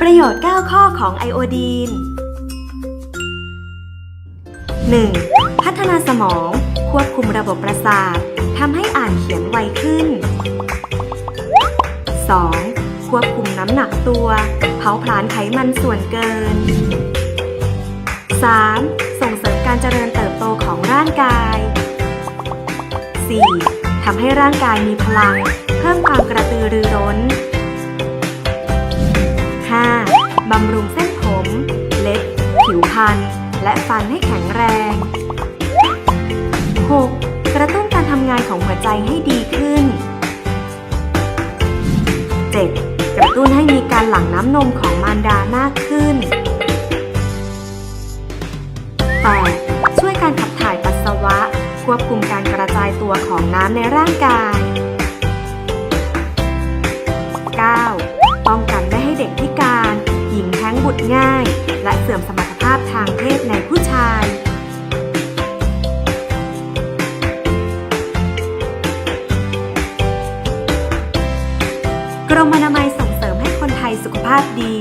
ประโยชน์ 9 ข้อของไอโอดีน 1. พัฒนาสมอง ควบคุมระบบประสาททำให้อ่านเขียนไวขึ้น 2. ควบคุมน้ำหนักตัว เผาผลาญไขมันส่วนเกิน 3. ส่งเสริมการเจริญเติบโตของร่างกาย 4. ทำให้ร่างกายมีพลัง เพิ่มความกระตือรือร้นำรุงเส้นผม เล็บ ผิวพรรณและฟันให้แข็งแรง 6. กระตุ้นการทำงานของหัวใจให้ดีขึ้น 7. กระตุ้นให้มีการหลั่งน้ำนมของมารดามากขึ้น 8. ช่วยการขับถ่ายปัสสาวะ ควบคุมการกระจายตัวของน้ำในร่างกาย บุตรง่าย และเสื่อมสมรรถภาพทางเพศในผู้ชาย กรมอนามัยส่งเสริมให้คนไทยสุขภาพดี